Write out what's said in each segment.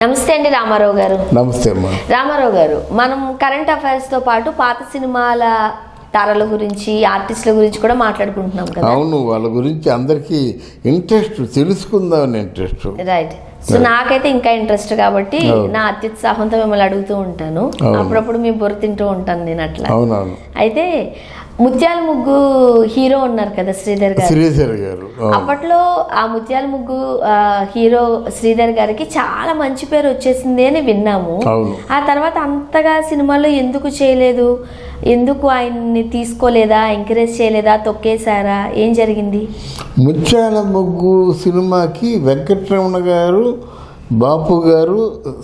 నమస్తే అండి రామారావు గారు. నమస్తే అమ్మా. రామారావు గారు మనం కరెంట్ అఫైర్స్తో పాటు పాత సినిమాల తారల గురించి ఆర్టిస్టుల గురించి కూడా మాట్లాడుకుంటున్నాం కదా. అవును వాళ్ళ గురించి అందరికీ ఇంట్రెస్ట్ తెలుసుకుందామని ఇంట్రెస్ట్ రైట్ సో నాకైతే ఇంకా ఇంట్రెస్ట్ కాబట్టి. నా అత్యుత్సాహంతో మిమ్మల్ని అడుగుతూ ఉంటాను. అప్పుడప్పుడు మీ బుర్ర తింటూ ఉంటాను నేను అట్లా. అయితే ముత్యాల ముగ్గు హీరో ఉన్నారు కదా శ్రీధర్ గారు. శ్రీధర్ గారు. అప్పట్లో ఆ ముత్యాల ముగ్గు హీరో శ్రీధర్ గారికి చాలా మంచి పేరు వచ్చేసింది అని విన్నాము. ఆ తర్వాత అంతగా సినిమాలో ఎందుకు చేయలేదు? ఎందుకు ఆయన్ని తీసుకోలేదా? ఎంకరేజ్ చేయలేదా? తొక్కేశారా? ఏం జరిగింది? ముత్యాల ముగ్గు సినిమాకి వెంకటరమణ గారు బాపు గారు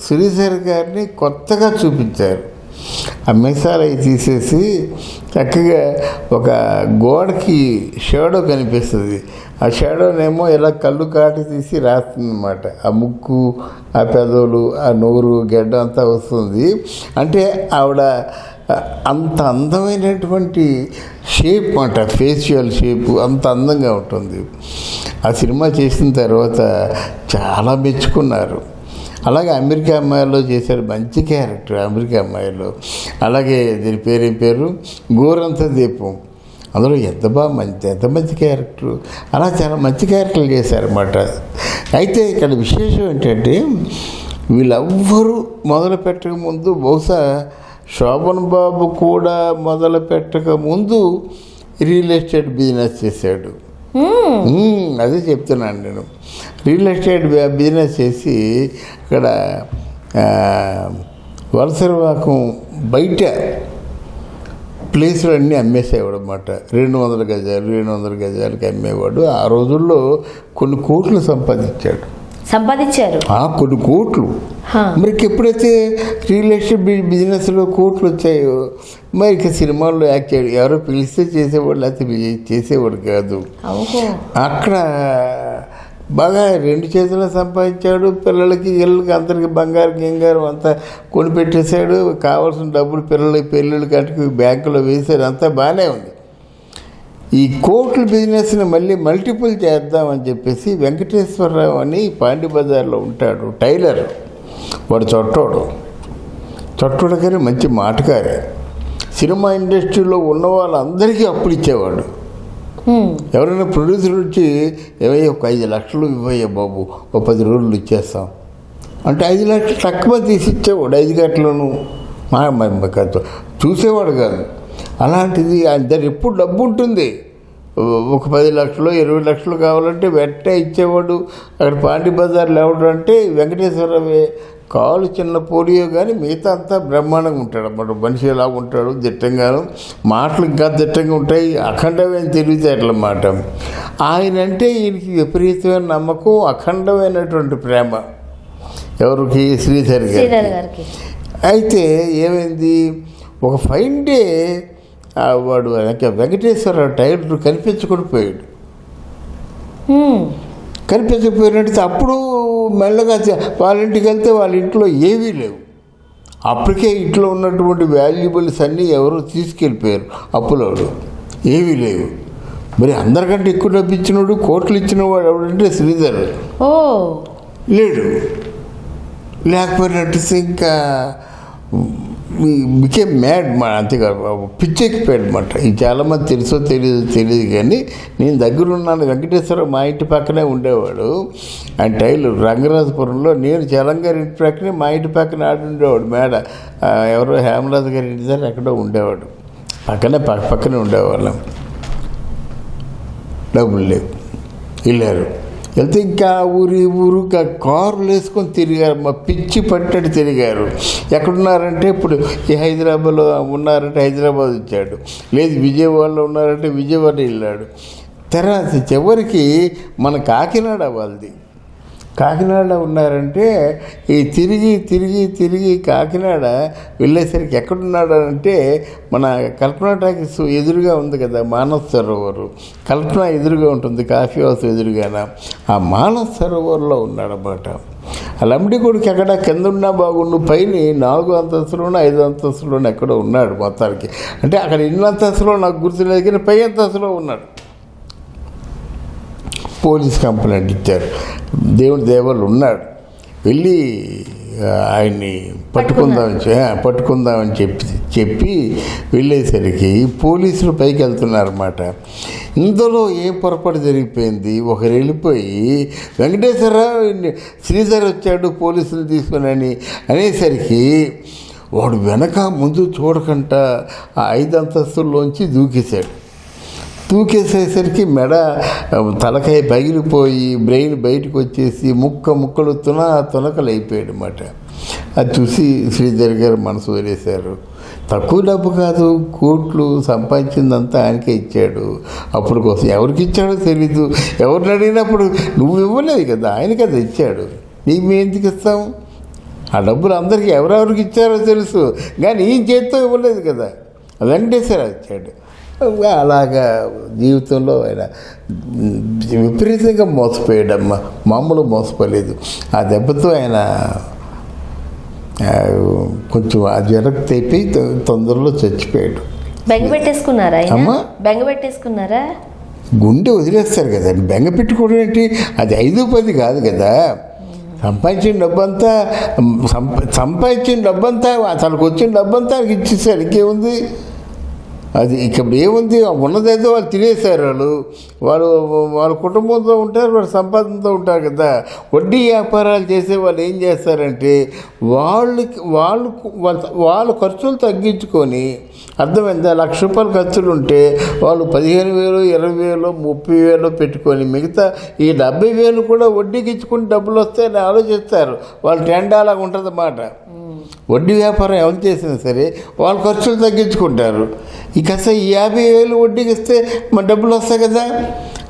శ్రీధర్ గారిని కొత్తగా చూపించారు. ఆ మిసాలు అవి తీసేసి చక్కగా ఒక గోడకి షాడో కనిపిస్తుంది. ఆ షాడోనేమో ఇలా కళ్ళు కాటి తీసి రాస్తుందన్నమాట. ఆ ముక్కు ఆ పెదవులు ఆ నోరు గెడ్డ అంతా వస్తుంది. అంటే ఆవిడ అంత అందమైనటువంటి షేప్ అంట ఫేషియల్ షేప్ అంత అందంగా ఉంటుంది. ఆ సినిమా చేసిన తర్వాత చాలా మెచ్చుకున్నారు. అలాగే అమెరికా అమ్మాయిలో చేశారు మంచి క్యారెక్టర్ అమెరికా అమ్మాయిలో అలాగే దీని పేరేం పేరు? గోరంత దీపం. అందులో ఎంత బాగా మంచి ఎంత మంచి క్యారెక్టర్. అలా చాలా మంచి క్యారెక్టర్లు చేశారన్నమాట. అయితే ఇక్కడ విశేషం ఏంటంటే వీళ్ళెవ్వరూ మొదలు పెట్టక ముందు బహుశా శోభన్ బాబు కూడా మొదలు పెట్టక ముందు రియల్ ఎస్టేట్ బిజినెస్ చేశాడు. Hmm. Hmm, అదే చెప్తున్నాను నేను. రియల్ ఎస్టేట్ బిజినెస్ చేసి ఇక్కడ వలసరవాకం బయట ప్లేసులు అన్నీ అమ్మేసేవాడు అనమాట రెండు వందల గజాలు రెండు వందల గజాలకి అమ్మేవాడు. ఆ రోజుల్లో కొన్ని కోట్లు సంపాదించాడు. సంపాదించారు. ఆ కొన్ని కోట్లు. హా. మరి ఎప్పుడైతే రియల్ ఎస్టేట్ బిజినెస్లో కోట్లు వచ్చాయో మరి ఇక సినిమాల్లో యాక్ట్ చేయడు ఎవరో పిలిస్తే చేసేవాడు లేకపోతే చేసేవాడు కాదు. అక్కడ బాగా రెండు చేతులు సంపాదించాడు పిల్లలకి ఇళ్ళకి అందరికి బంగారు గింగారం అంతా కొనిపెట్టేశాడు కావాల్సిన డబ్బులు పిల్లలకి పెళ్ళిళ్ళకి అటుకు బ్యాంకులో వేసాడు అంతా బాగానే ఉంది. ఈ కోట్ల బిజినెస్ని మళ్ళీ మల్టిపుల్ చేద్దామని చెప్పేసి వెంకటేశ్వరరావు అని పాండి బజార్లో ఉంటాడు టైలర్. వాడు చొట్టోడు. చొట్టోడు గారి మంచి మాటకారే సినిమా ఇండస్ట్రీలో ఉన్న వాళ్ళందరికీ అప్పులు ఇచ్చేవాడు. ఎవరైనా ప్రొడ్యూసర్ వచ్చి ఏవయ్య ఒక ఐదు లక్షలు ఇవ్వయ్యా బాబు ఒక పది రోజులు ఇచ్చేస్తాం. అంటే ఐదు లక్షలు తక్కువ తీసి ఇచ్చేవాడు ఐదు గంటలను మా. చూసేవాడు కాదు. అలాంటిది ఆయన దగ్గర ఎప్పుడు డబ్బు ఉంటుంది. ఒక పది లక్షలు ఇరవై లక్షలు కావాలంటే వెంటనే ఇచ్చేవాడు. అక్కడ పాండి బజార్లో ఎవడు అంటే వెంకటేశ్వరరావే కాలు చిన్న పోలియో కానీ మిగతా అంతా బ్రహ్మాండంగా ఉంటాడు అన్నమాట. మనిషి ఎలా ఉంటాడు దిట్టంగాను. మాటలు ఇంకా దిట్టంగా ఉంటాయి అఖండమైన తెలివితేటల మాట ఆయన అంటే ఈయనకి విపరీతమైన నమ్మకం అఖండమైనటువంటి ప్రేమ. ఎవరికి? శ్రీధర్ గారికి. అయితే ఏమైంది? ఒక ఫైన్ డే వాడు వెంక- వెంకటేశ్వర టైలర్ కనిపించకుండా పోయాడు. కనిపించకపోయినట్టు అప్పుడు మెల్లగా వాళ్ళ ఇంటికి వెళ్తే వాళ్ళ ఇంట్లో ఏవీ లేవు. అప్పటికే ఇంట్లో ఉన్నటువంటి వాల్యుబుల్స్ అన్నీ ఎవరో తీసుకెళ్ళిపోయారు అప్పులోడు. ఏవీ లేవు. మరి అందరికంటే ఎక్కువ డబ్బు ఇచ్చినోడు కోట్లు ఇచ్చినవాడు ఎవడంటే శ్రీధర్. ఓ. లేడు. లేకపోయినట్టు ఇంకా బికేమ్ మ్యాడ్ మా అంతేకాదు పిచ్చెక్కిపోయాడు అనమాట ఇది చాలామంది తెలుసో తెలియదు తెలియదు కానీ నేను దగ్గర ఉన్నాను వెంకటేశ్వర మా ఇంటి పక్కనే ఉండేవాడు. ఆయన టైలర్ రంగరాజపురంలో నేను చలంగారి ఇంటి పక్కనే మా ఇంటి పక్కన ఆడి ఉండేవాడు. మేడ ఎవరో హేమరాజు గారి ఇంటి దగ్గర ఎక్కడో ఉండేవాడు. పక్కనే పక్క పక్కనే ఉండేవాళ్ళం. డబ్బులు లేవు. వెళ్ళారు. వెళ్తే ఇంకా ఊరి ఊరు ఇంకా కారులు వేసుకొని తిరిగారు. మా పిచ్చి పట్టడి తిరిగారు. ఎక్కడున్నారంటే ఇప్పుడు ఈ హైదరాబాద్లో ఉన్నారంటే హైదరాబాద్ వచ్చాడు. లేదు విజయవాడలో ఉన్నారంటే విజయవాడ వెళ్ళాడు. తర్వాత చివరికి మన కాకినాడ వాళ్ళది. కాకినాడలో ఉన్నారంటే ఈ తిరిగి తిరిగి తిరిగి కాకినాడ వెళ్ళేసరికి ఎక్కడున్నాడు అంటే మన కల్పన టాకీస్ ఎదురుగా ఉంది కదా మానస్ సరోవరు. కల్పన ఎదురుగా ఉంటుంది కాఫీ హౌస్ ఎదురుగాన? ఆ మానస్ సరోవర్లో ఉన్నాడన్నమాట. ఆ లంబడి కొడుకు ఎక్కడ? కింద ఉన్నా బాగుండు పైన నాలుగు అంతస్తులోనూ ఐదు అంతస్తులోనూ ఎక్కడో ఉన్నాడు మొత్తానికి. అంటే అక్కడ ఎన్ని అంతస్తులో నాకు గుర్తులేదు కానీ పై అంతస్తులో ఉన్నాడు. పోలీస్ కంప్లైంట్ ఇచ్చారు. దేవుడి దేవాలు ఉన్నాడు వెళ్ళి ఆయన్ని పట్టుకుందామని పట్టుకుందామని చెప్పి చెప్పి వెళ్ళేసరికి పోలీసులు పైకి వెళ్తున్నారన్నమాట. ఇందులో ఏం పొరపాటు జరిగిపోయింది? ఒకరు వెళ్ళిపోయి వెంకటేశ్వరరావు శ్రీధర్ వచ్చాడు పోలీసులు తీసుకుని అని అనేసరికి వాడు వెనక ముందు చూడకుండా ఆ ఐదు అంతస్తుల్లోంచి దూకేశాడు. తూకేసేసరికి మెడ తలకాయ పగిలిపోయి బ్రెయిన్ బయటకు వచ్చేసి ముక్క ముక్కలు తున తునకలు అయిపోయాడు అనమాట అది చూసి శ్రీధర్ గారు మనసు వదిలేశారు. తక్కువ డబ్బు కాదు కోట్లు సంపాదించిందంతా ఆయనకే ఇచ్చాడు. అప్పుడు కోసం ఎవరికి ఇచ్చాడో తెలీదు. ఎవరిని అడిగినప్పుడు నువ్వు ఇవ్వలేదు కదా ఆయన కదా ఇచ్చాడు. నీకు మేము ఎందుకు ఇస్తాం? ఆ డబ్బులు అందరికీ ఎవరెవరికి ఇచ్చారో తెలుసు కానీ ఈ చేత్తో ఇవ్వలేదు కదా. వెంకటేశ్వర ఇచ్చాడు. అలాగా జీవితంలో ఆయన విపరీతంగా మోసపోయాడమ్మా. మామూలు మోసపోలేదు. ఆ దెబ్బతో ఆయన కొంచెం ఆ జ్వరం తెప్పి తొందరలో చచ్చిపోయాడు. బెంగ పెట్టేసుకున్నారా అమ్మా? బెంగ పెట్టేసుకున్నారా? గుండె వదిలేస్తారు కదా. బెంగ పెట్టుకోవడం ఏంటి? అది ఐదు పది కాదు కదా. సంపాదించిన డబ్బంతా సంపా సంపాదించిన డబ్బంతా తనకు వచ్చిన డబ్బంతా ఆయనకి ఇచ్చేసారు. ఇంకేముంది? అది ఇక్కడ ఏముంది? ఉన్నదైతే వాళ్ళు తినేశారు వాళ్ళు. వాళ్ళు వాళ్ళ కుటుంబంతో ఉంటారు వాళ్ళ సంపాదనతో ఉంటారు కదా. వడ్డీ వ్యాపారాలు చేసే వాళ్ళు ఏం చేస్తారంటే వాళ్ళకి వాళ్ళు వాళ్ళ ఖర్చులు తగ్గించుకొని అర్థమైందా? లక్ష రూపాయలు ఖర్చులు ఉంటే వాళ్ళు పదిహేను వేలు ఇరవై వేలు ముప్పై వేలు పెట్టుకొని మిగతా ఈ డెబ్బై వేలు కూడా వడ్డీకి ఇచ్చుకుని డబ్బులు వస్తాయని ఆలోచిస్తారు. వాళ్ళు టెండా అలాగా ఉంటుంది అన్నమాట వడ్డీ వ్యాపారం ఎవరు చేసినా సరే వాళ్ళ ఖర్చులు తగ్గించుకుంటారు. ఇక అసలు ఈ యాభై వేలు వడ్డీకి ఇస్తే మన డబ్బులు వస్తాయి కదా?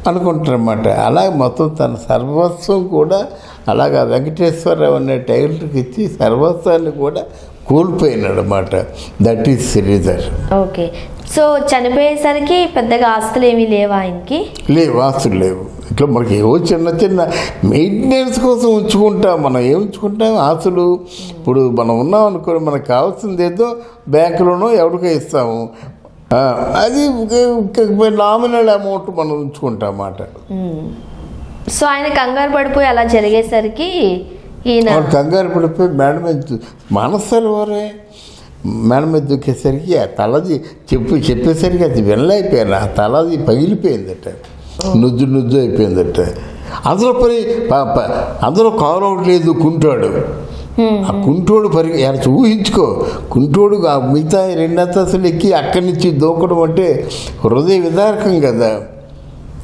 అనుకుంటారన్నమాట. అలాగే మొత్తం తన సర్వస్వం కూడా అలాగా వెంకటేశ్వరరావు అనే టైటిల్కి ఇచ్చి సర్వస్వాన్ని కూడా కోల్పోయినాడు అనమాట that is Sridhar. Okay. So చనిపోయేసరికి పెద్దగా ఆస్తులు ఏమీ లేవా ఆయనకి? లేవు వాస్తులు లేవు. ఇట్లా మనకి ఏవో చిన్న చిన్న మెయింటెనెన్స్ కోసం ఉంచుకుంటాం. మనం ఏం ఉంచుకుంటాం? ఆస్తులు. ఇప్పుడు మనం ఉన్నాం అనుకో మనకు కావాల్సింది ఏదో బ్యాంకులోనో ఎవరికో ఇస్తాము. అది నామినల్ అమౌంట్ మనం ఉంచుకుంటాం అన్నమాట సో ఆయన కంగారు పడిపోయి అలా జరిగేసరికి ఈయన కంగారు పడిపోయి మేడ మనస్సులు వారే. మేడ మీద దూకేసరికి ఆ తలది చెప్పు చెప్పేసరికి అది వెళ్ళైపోయాను ఆ తలది పగిలిపోయిందట. నుజ్జు నుజ్జు అయిపోయిందట. అందులో పని ప- ప- అందులో కాలవట్లేదు కుంటాడు. ఆ కుంటోడు పరి ఊహించుకో. కుంటోడు ఆ మిగతా రెండు అంతస్తులు ఎక్కి అక్కడి నుంచి దూకడం అంటే హృదయ విదారకం కదా.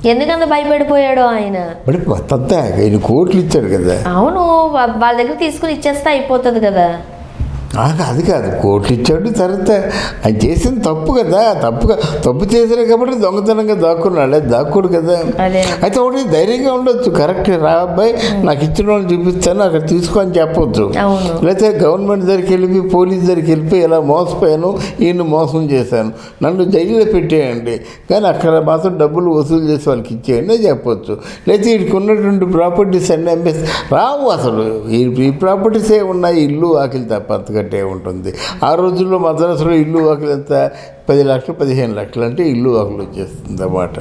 ఎందుకంత భయపడిపోయాడో ఆయన? మరి ఆయన కోట్లు ఇచ్చాడు కదా. అవును వాళ్ళ దగ్గర తీసుకుని ఇచ్చేస్తే అయిపోతుంది కదా. అది కాదు. కోట్లు ఇచ్చాడు తర్వాత ఆయన చేసిన తప్పు కదా తప్పుగా తప్పు చేశారు కాబట్టి దొంగతనంగా దాక్కున్నాడు. అది దాక్కుడు కదా. అయితే ఒకటి ధైర్యంగా ఉండొచ్చు. కరెక్ట్ రా అబ్బాయి నాకు ఇచ్చిన వాళ్ళు చూపిస్తాను అక్కడ తీసుకో అని చెప్పొచ్చు అవును. లేకపోతే గవర్నమెంట్ దగ్గరికి వెళ్ళి పోలీస్ దగ్గరికి వెళ్ళిపోయి ఇలా మోసపోయాను ఈయన మోసం చేశాను. నన్ను జైల్లో పెట్టేయండి. కానీ అక్కడ మాత్రం డబ్బులు వసూలు చేసి వాళ్ళకి ఇచ్చేయండి అని చెప్పొచ్చు. లేకపోతే వీడికి ఉన్నటువంటి ప్రాపర్టీస్ అన్నీ అమ్మేసి రావు అసలు. ఈ ప్రాపర్టీస్ ఉన్నాయి? ఇల్లు ఆకిలి తప్ప కట్టే ఉంటుంది. ఆ రోజుల్లో మద్రాసులో ఇల్లు ఆకిలి ఎంత? పది లక్షలు పదిహేను లక్షలు అంటే ఇల్లు ఆకులు వచ్చేస్తుంది అన్నమాట.